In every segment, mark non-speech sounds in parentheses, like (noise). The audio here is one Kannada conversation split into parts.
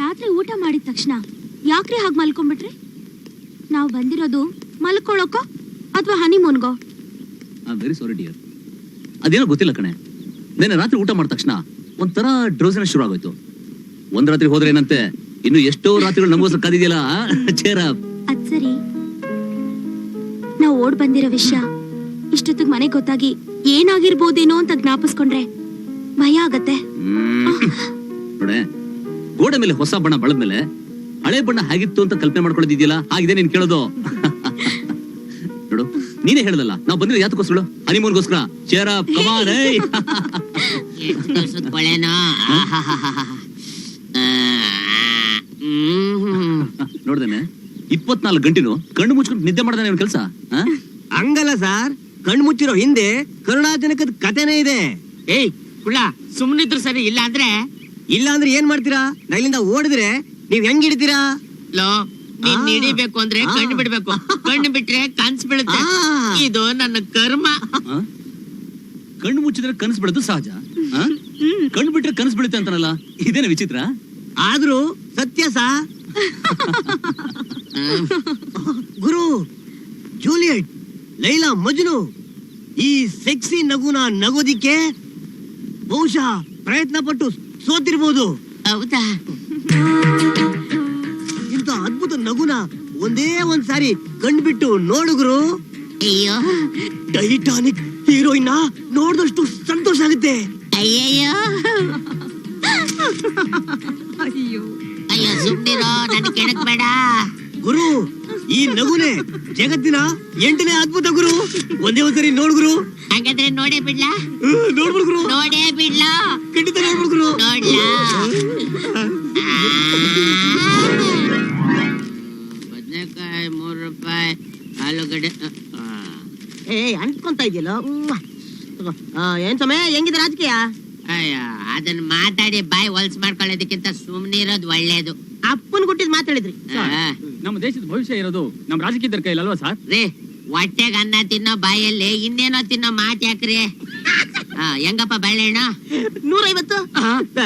ರಾತ್ರಿ ಊಟ ಮಾಡಿದ ತಕ್ಷಣ ಯಾಕ್ರಿ ಹಾಗೆ ಮಲ್ಕೊಂಡ್ಬಿಟ್ರಿ? ನಾವು ಬಂದಿರೋದು ಮಲ್ಕೊಳ್ಳೋಕೋ ಅಥವಾ ಹನಿಮೂನ್ಗೋ? ವೆರಿ ಸಾರಿ ಡಿಯರ್ ಅದೇನೋ ಗೊತ್ತಿಲ್ಲ ಕಣೆ. ನಿನ್ನೆ ರಾತ್ರಿ ಊಟ ಮಾಡಿದ ತಕ್ಷಣ ಒಂಥರ ಡ್ರೋಸಿನ ಶುರು ಆಗೋಯ್ತು ಒಂದ್ ರಾತ್ರಿ ಹೋದ್ರೆ ಏನಂತೆ? ಇನ್ನು ಎಷ್ಟೋ ರಾತ್ರಿಗಳು ನಮಗೋಸ್ಕರ ಕಾದಿದೆಯಲ್ಲ ಚೇರ ಅದ್ ಸರಿ. ನಾವು ಓಡ್ ಬಂದಿರೋ ವಿಷಯ ಇಷ್ಟೊತ್ತಿಗೆ ಮನೆಗೆ ಗೊತ್ತಾಗಿ ಏನಾಗಿರ್ಬೋದೇನೋ ಅಂತ ಜ್ಞಾಪಿಸ್ಕೊಂಡ್ರೆ ಭಯ ಆಗತ್ತೆ. ಗೋಡೆ ಮೇಲೆ ಹೊಸ ಬಣ್ಣ ಬಳದ್ಮೇಲೆ ಹಳೆ ಬಣ್ಣ ಹಾಗಿತ್ತು ಅಂತ ಕಲ್ಪನೆ ಮಾಡ್ಕೊಳ್ಳೋದಿದೆಯಲ್ಲ ಹಾಗಿದೆ ನೀನ್ ಕೇಳೋದು. ನೋಡು ನೀನೇ ಹೇಳದಲ್ಲ ನಾವು ಬಂದಿರೋ ಯಾತಕ್ಕೋಸ್ಕರ ಹನಿಮೂನ್ಗೋಸ್ಕರ. ಚೇರ ಕಮಾನ್. ನೋಡ್ದೇನೆ ಇಪ್ಪತ್ನಾಲ್ಕು ಗಂಟೆನು ಕಣ್ಣು ಮುಚ್ಕೊಂಡು ನಿದ್ದೆ ಮಾಡ್ದಾನೆ ಕೆಲಸ ಹಂಗಲ್ಲ ಸರ್ ಕಣ್ಣು ಮುಚ್ಚಿರೋ ಹಿಂದೆ ಕರುಣಾಜನಕದ ಕಥೆನೇ ಇದೆ. ಏಯ್ ಕುಳ್ಳ ಸುಮ್ಮನಿದ್ರು ಸರಿ ಇಲ್ಲ ಅಂದ್ರೆ ಇಲ್ಲ ಅಂದ್ರೆ ಏನ್ ಮಾಡ್ತೀರಾ? ರೈಲಿಂದ ಇಲ್ಲಿಂದ ಓಡಿದ್ರೆ ನೀವ್ ಹೆಂಗ್ ಹಿಡಿತೀರಾ? ಲೋ ನೀನ್. ಹಿಡಿಬೇಕು ಅಂದ್ರೆ ಕಣ್ಣು ಬಿಡ್ಬೇಕು. ಕಣ್ಣು ಬಿಟ್ರೆ ಕನ್ಸ್ ಬಿಡುತ್ತೆ ಇದು ನನ್ನ ಕರ್ಮ. ಕಣ್ಣು ಮುಚ್ಚಿದ್ರೆ ಕನಸು ಬಿಡೋದು ಸಹಜ. ಆ? ಕಣ್ಣು ಬಿಟ್ರೆ ಕನಸು ಬಿಡುತ್ತೆ ಅಂತಾರಲ್ಲ ಇದೇನ ವಿಚಿತ್ರ? ಆದ್ರೂ ಸತ್ಯ ಸಾ? ಗುರು ಜೂಲಿಯಟ್ ಲೈಲಾ ಮಜ್ನು ಈ ಸೆಕ್ಸಿ ನಗುನ ನಗೋದಿಕ್ಕೆ ಬಹುಶಃ ಪ್ರಯತ್ನ ಪಟ್ಟು ಸೋತಿರ್ಬೋದು. ಹೌದಾ? ಇಂಥ ಅದ್ಭುತ ನಗುನ ಒಂದೇ ಒಂದ್ ಸಾರಿ ಕಂಡ್ಬಿಟ್ಟು ನೋಡುಗ್ರು ಅಯ್ಯೋ. ಟೈಟಾನಿಕ್ ಹೀರೋಯಿನ್ ನೋಡಿದಷ್ಟು ಸಂತೋಷ ಆಗುತ್ತೆ. ಅಯ್ಯಯ್ಯೋ. ಅಯ್ಯೋ. ಸುಮ್ನಿರೋ ನನ್ ಕೆಣಕ್ ಬೇಡ. ಗುರು ಈ ನಗುನೆ ಜಗತ್ತಿನ ಎಂಟನೇ ಅದ್ಭುತ ಗುರು. ಒಂದೇ ಒಂದ್ಸರಿ ನೋಡ್ಗುರು ಹಾಗಾದ್ರೆ ನೋಡೇ ಬಿಡ್ಲಾ? ನೋಡ್ಬಿಡ್ ಗುರು. ನೋಡೇ ಬಿಡ್ಲಾ? ಇದೆಯಲ್ಲ ಏನ್ ಸಮಯ ಹೆಂಗಿದೆ ರಾಜಕೀಯ? ಅಯ್ಯ ಅದನ್ನ ಮಾತಾಡಿ ಬಾಯಿ ಹೊಲ್ಸ್ ಮಾಡ್ಕೊಳ್ಳೋದಕ್ಕಿಂತ ಸುಮ್ನಿರೋದು ಒಳ್ಳೇದು. ಅಪ್ಪನ್ ಕೊಟ್ಟಿದ್ ಮಾತಾಡಿದ್ರಿ ನಮ್ಮ ದೇಶದ ಭವಿಷ್ಯ ಇರೋದು ನಮ್ಮ ರಾಜಕೀಯದ ಕೈಲಲ್ವಾ ಸರ್? ರೀ ಹೊಟ್ಟೆಗೆ ಅನ್ನ ತಿನ್ನೋ ಬಾಯಲ್ಲಿ ಇನ್ನೇನೋ ತಿನ್ನೋ ಮಾತ್ ಯಾಕ್ರಿ? ಆ, ಹೆಂಗಪ್ಪ ಬಾಳೆಹಣ್ಣು ನೂರೈವತ್ತು.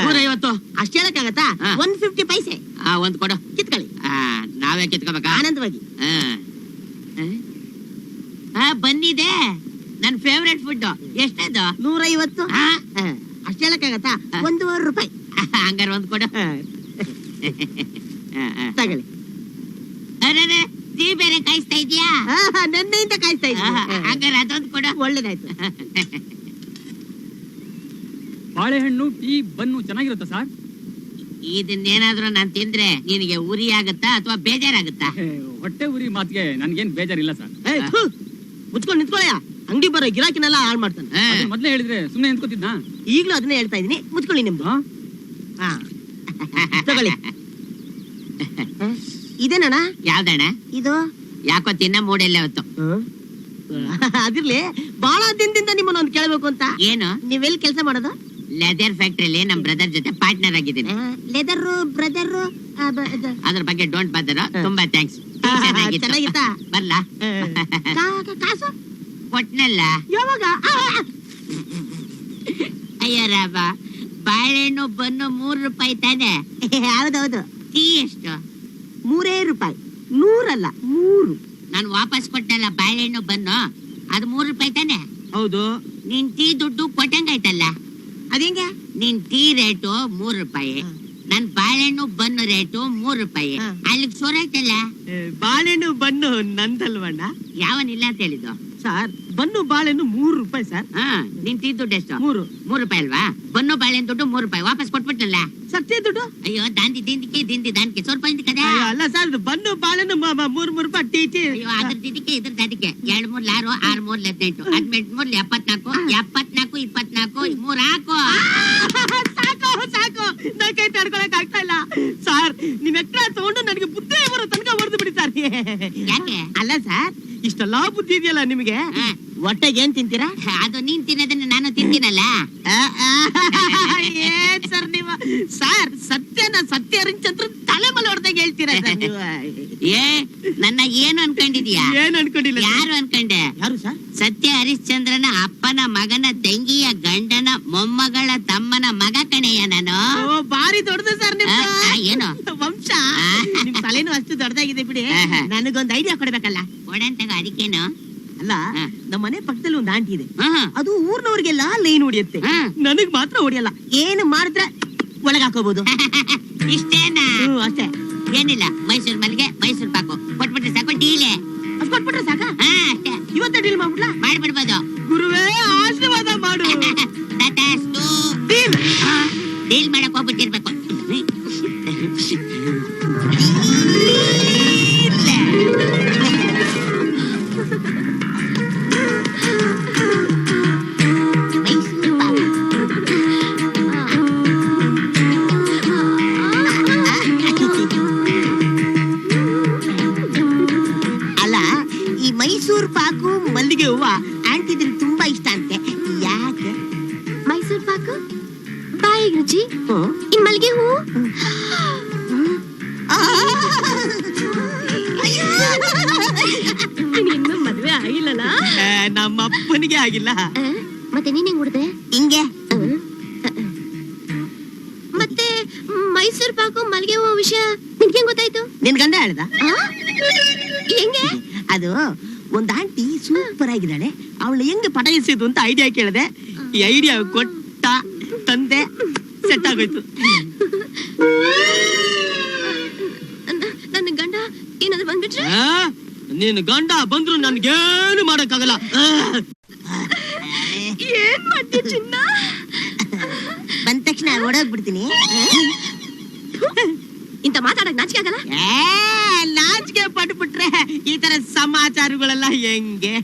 ನೂರೈವತ್ತು. ಅಷ್ಟು ಹೇಳಕ್ಕಾಗತ್ತಾ ಹಾ. One fifty paise. ಆ ಒಂದ್ ಕೊಡು. ಕಿತ್ಕೊಳ್ಳಿ. ಆ, ನಾವೇ ಕಿತ್ಕೋಬೇಕಾ? ಆನಂದವಾಗಿ. ಆ. ಆ, ಬಂದಿದೆ. ನನ್ ಫೇವ್ರೆಟ್ ಫುಡ್ ಎಷ್ಟದು? ನೂರೈವತ್ತು. ಅಷ್ಟ್ ಹೇಳಕ್ಕಾಗತ್ತಾ ಒಂದೂವರೆ ರೂಪಾಯಿ. (laughs) ಹಂಗಾರೆ ಒಂದ್ ಕೊಡು. (laughs) ಅರೇ ಟೀ ಬೇರೆ ಕಾಯಿಸ್ತಾ ಇದೀಯಾ ಹಾ, ಕಾಯಿಸ್ತಾ ನೆನ್ನೆಯಿಂದ ಕಾಯ್ತಾ ಆ, ಇದ್ದೀನಿ ಹಂಗಾರೆ ಅದೊಂದ್ ಕೊಡು. ಒಳ್ಳೇದಾಯ್ತು. (laughs) ಬಾಳೆಹಣ್ಣು ಟೀ ಬನ್ನು ಚೆನ್ನಾಗಿರುತ್ತಾ ಸರ್? ಇದನ್ನೇನಾದ್ರೂ ನಾನ್ ತಿಂದ್ರೆ ನಿನಗೆ ಉರಿ ಆಗುತ್ತಾ ಅಥವಾ ಬೇಜಾರಾಗುತ್ತಾ? ಹೊಟ್ಟೆ ಉರಿ ಮಾತಿಗೆ ನನ್ಗೇನ್ ಬೇಜಾರಿಲ್ಲ ಸರ್. ಮುಚ್ಕೊಂಡ್ ನಿಂತ್ಕೊಳ್ಳಯ್ಯ. ಅಂಗಡಿ ಬರೋ ಗಿರಾಕಿನೆಲ್ಲ ಹಾಳು ಮಾಡ್ತಾನೆ. ಮೊದ್ಲೇ ಹೇಳಿದ್ರೆ ಸುಮ್ಮನೆ ನಿಂತ್ಕೋತಿದ್ನಾ? ಈಗಲೂ ಅದನ್ನೇ ಹೇಳ್ತಾ ಇದೀನಿ ಮುಚ್ಕೊಳ್ಳಿ ನಿಮ್ದು. ಹಾ? (laughs) ತಗೊಳ್ಳಿ? ಇದೇನಣ್ಣ? ಯಾವ್ದಣ್ಣ? ಇದು? ಯಾಕೋ ತಿನ್ನ ಮೂಡೆಲ್ಲ ಅವತ್ತು ಅದಿರ್ಲಿ ಬಹಳ ದಿನದಿಂದ ನಿಮ್ಮನ್ನ ಒಂದು ಕೇಳಬೇಕು ಅಂತ. ಏನು? ನೀವೆಲ್ಲಿ ಕೆಲಸ ಮಾಡೋದು? ಲೆದರ್ ಫ್ಯಾಕ್ಟ್ರಿಲಿ ನಮ್ ಬ್ರದರ್ ಜೊತೆ ಪಾರ್ಟ್ನರ್ ಆಗಿದ್ದೀನಿ. ಲೆದರ್ ಬ್ರದರ್ ಅದ್ರ ಬಗ್ಗೆ ಡೋಂಟ್ ಬಾದರ್ ತುಂಬಾ ಥ್ಯಾಂಕ್ಸ್ ಚೆನ್ನಾಗಿತ್ತಾ? ಬರ್ಲಾ? ಕಾಸು? ಕೊಟ್ನಲ್ಲ? ಯಾವಾಗ? ಅಯ್ಯೋ ರಾಮ ಬಾಳೆಹಣ್ಣು ಬನ್ನು ಮೂರ್ ರೂಪಾಯಿ ತಾನೆ. ಹೌದೌದು. ಟೀ ಎಷ್ಟು? ಮೂರೇ ರೂಪಾಯಿ. ನೂರಲ್ಲ ಮೂರು. ನಾನು ವಾಪಸ್ ಕೊಟ್ಟಲ್ಲ ಬಾಳೆಹಣ್ಣು ಬನ್ನು ಅದು ಮೂರ್ ರೂಪಾಯಿ ತಾನೆ? ಹೌದು. ನಿನ್ ಟೀ ದುಡ್ಡು ಕೊಟ್ಟಂಗಾಯ್ತಲ್ಲ? ಅದೇಂಗೆ ನಿನ್ ಟೀ ರೇಟು ಮೂರ್ ರೂಪಾಯಿ. ನನ್ ಬಾಳೆಹಣ್ಣು ಬನ್ನು ರೇಟು ಮೂರ್ ರೂಪಾಯಿ. ಅಲ್ಲಿಗೆ ಸೋರಾಯ್ತಲ್ಲ? ಬಾಳೆಹಣ್ಣು ಬನ್ನು ನಂದಲ್ವಣ್ಣ? ಯಾವನಿಲ್ಲ ಅಂತ ಹೇಳಿದ್ದು. ಸರ್ ಬನ್ನು ಬಾಳೆಹಣ್ಣು ಮೂರು ರೂಪಾಯಿ ಸರ್. ಹಾ ನಿನ್ ಟೀ ದುಡ್ಡು ಎಷ್ಟು? ಮೂರು. ಮೂರ್ ರೂಪಾಯಿ ಅಲ್ವಾ? ಬನ್ನು ಬಾಳೆಹಣ್ಣು ದುಡ್ಡು ಮೂರ್ ರೂಪಾಯಿ. ವಾಪಸ್ ಕೊಟ್ಬಿಟ್ನಲ್ಲ? ಸತ್ಯ ದುಡ್ಡು? ಅಯ್ಯೋ ದಾಂದಿ ದಿಂದಿಕೆ ದಿಂದಿ ದಾನ್ಕೆ ಸ್ವಲ್ಪ ಇಂದ ಕದ ಅಯ್ಯೋ, ಅಲ್ಲ ಸರ್ ಇದು ಬನ್ನು ಬಾಳೆಹಣ್ಣು ಮ- ಮ- ಮೂರು ಮೂರು ರೂಪಾಯಿ ಟೀ ಟೀ. ಅಯ್ಯೋ ಅದ್ರ ದಿದಿಕೆ ಇದ್ರ ದಾದಿಕೆ ಎರಡ್ ಮೂರ್ ಆರು ಆರ್ ಮೂರ್ ಹದಿನೆಂಟು. ಹದಿನೆಂಟು ಮೂರ್ ಎಪ್ಪತ್ನಾಲ್ಕು. ಎಪ್ಪತ್ನಾಲ್ಕು ಇಪ್ಪತ್ನಾಲ್ಕು ಮೂರ್ ಹಾಕು ಸಾಕು ಸಾಕು. ನನ್ ಕೈ ತಡ್ಕೊಳಕ್ ಆಗ್ತಾ ಇಲ್ಲ. ಸರ್ ನಿಮ್ ಎಕ್ರ ತಗೊಂಡು ನನಗೆ ಬುದ್ಧಿ ಬರೋ ತನಕ ಹೊಡೆದು ಬಿಡಿ ಸರ್. ಯಾಕೆ? ಅಲ್ಲ ಸರ್ ಇಷ್ಟೆಲ್ಲಾ ಬುದ್ಧಿ ಇದೆಯಲ್ಲ ನಿಮಗೆ. ಹೊಟ್ಟೆಗೆ ಏನ್ ತಿಂತೀರಾ? ಅದು ನೀನ್ ತಿನ್ನೋದನ್ನ ನಾನು ತಿಂತೀನಲ್ಲ. ಏನ್ ಸರ್ ನೀವು? ಸರ್ ಸತ್ಯನ ಸತ್ಯ ಹರಿಶ್ಚಂದ್ರ ತಲೆ ಮೇಲೆ ಹೊಡೆದಾಗ ಹೇಳ್ತೀರಾ ಸರ್ ನೀವು? ಏ ನನ್ನ ಏನು ಅನ್ಕೊಂಡಿದ್ಯಾ? ಏನ್ ಅನ್ಕೊಂಡಿಲ್ಲ ಯಾರು ಅನ್ಕೊಂಡೆ? ಯಾರು ಸರ್? ಸತ್ಯ ಹರಿಶ್ಚಂದ್ರನ ಅಪ್ಪನ ಮಗನ ತಂಗಿಯ ಗಂಡನ ಮೊಮ್ಮಗಳ ತಮ್ಮನ ಮಗ ಕಣೆಯ ನಾನು? ಓ ಬಾರಿ ದೊಡ್ಡದು ಸರ್ ಏನು ತಲೆನೂ ಅಷ್ಟು ದೊಡ್ಡದಾಗಿದೆ ಬಿಡಿ. ಆಹಾ. ನನಗೊಂದು ಐಡಿಯಾ ಕೊಡ್ಬೇಕಲ್ಲ? ಕೊಡಂತಾಗ ಅದಕ್ಕೇನು? ಅಲ್ಲ ಹಾ. ನಮ್ಮ ಮನೆ ಪಕ್ಕದಲ್ಲಿ ಒಂದು ಆಂಟಿ ಇದೆ. ಹಾ ಅದು ಊರ್ನವ್ರಿಗೆಲ್ಲ ಲೈನ್ ಹೊಡಿಯುತ್ತೆ. ಹಾ. ನನಗ್ ಮಾತ್ರ ಹೊಡಿಯಲ್ಲ. ಏನು ಮಾಡಿದ್ರ ಒಳಗಾಕೋಬಹುದು (laughs) ಇಷ್ಟೇನಾ? ಹ್ಮ್ ಅಷ್ಟೇ. ಏನಿಲ್ಲ ಮೈಸೂರ್ ಮಲ್ಲಿಗೆ ಮೈಸೂರ್ ಪಾಕು. ಕೊಟ್ಬಿಟ್ರೆ ಸಾಕು ಡೀಲೆ ಅಷ್ಟ್ ಕೊಟ್ಬಿಟ್ರೆ ಸಾಕ? ಹಾ ಅಷ್ಟೇ. ಅಲ್ಲ ಈ ಮೈಸೂರ್ ಪಾಕು ಮಲ್ಲಿಗೆ ಹೂವ ಆಂಟಿದ್ರೆ ತುಂಬಾ ಇಷ್ಟ ಅಂತೆ. ಯಾಕೆ? ಮೈಸೂರ್ ಪಾಕು? ಬಾಯಿಗೆ ರುಚಿ? ಓ ಇನ್ ಮಲ್ಲಿಗೆ ಹೂ ಆಗಿಲ್ಲಲ್ಲ ನಮ್ಮ ಅಪ್ಪನಿಗೆ ಆಗಿಲ್ಲ. ಮತ್ತೆ ನೀನ್ ಹೆಂಗ್ ಉಡ್ದೆ? ಹಿಂಗೆ. ಮತ್ತೆ ಮೈಸೂರ್ ಪಾಕು ಮಲ್ಗೆ ಹೂ ವಿಷಯ ನಿನ್ಗೆ ಹೆಂಗ್ ಗೊತ್ತಾಯ್ತು? ನಿನ್ ಗಂಡ ಹೇಳ್ದ? ಹೆಂಗೆ? ಅದು ಒಂದ್ ಆಂಟಿ ಸೂಪರ್ ಆಗಿದ್ದಾಳೆ. ಅವಳು ಹೆಂಗ್ ಪಟಾಯಿಸಿದ್ದು ಅಂತ ಐಡಿಯಾ ಕೇಳಿದೆ. ಈ ಐಡಿಯಾ ಕೊಟ್ಟ ತಂದೆ ಸೆಟ್ ಆಗೋಯ್ತು. ನನ್ನ- ಗಂಡ ಏನಾದ್ರು ಬಂದ್ಬಿಟ್ರೆ? ನಿನ್ ಗಂಡ ಬಂದ್ರು ನನ್ಗೇನು ಮಾಡಕ್ಕಾಗಲ್ಲ. ಏನ್ ಮಾಡ್ತೀಯ ಚಿನ್ನ? ಬಂದ ತಕ್ಷಣ ಓಡೋಗ್ಬಿಡ್ತೀನಿ. ಇಂತ ಮಾತಾಡಕ್ ನಾಚಿಕೆ ಆಗಲ್ಲ? ಏ, ನಾಚಿಕೆ ಪಟ್ಬಿಟ್ರೆ ಈ ತರ ಸಮಾಚಾರಗಳೆಲ್ಲ ಹೆಂಗೆ?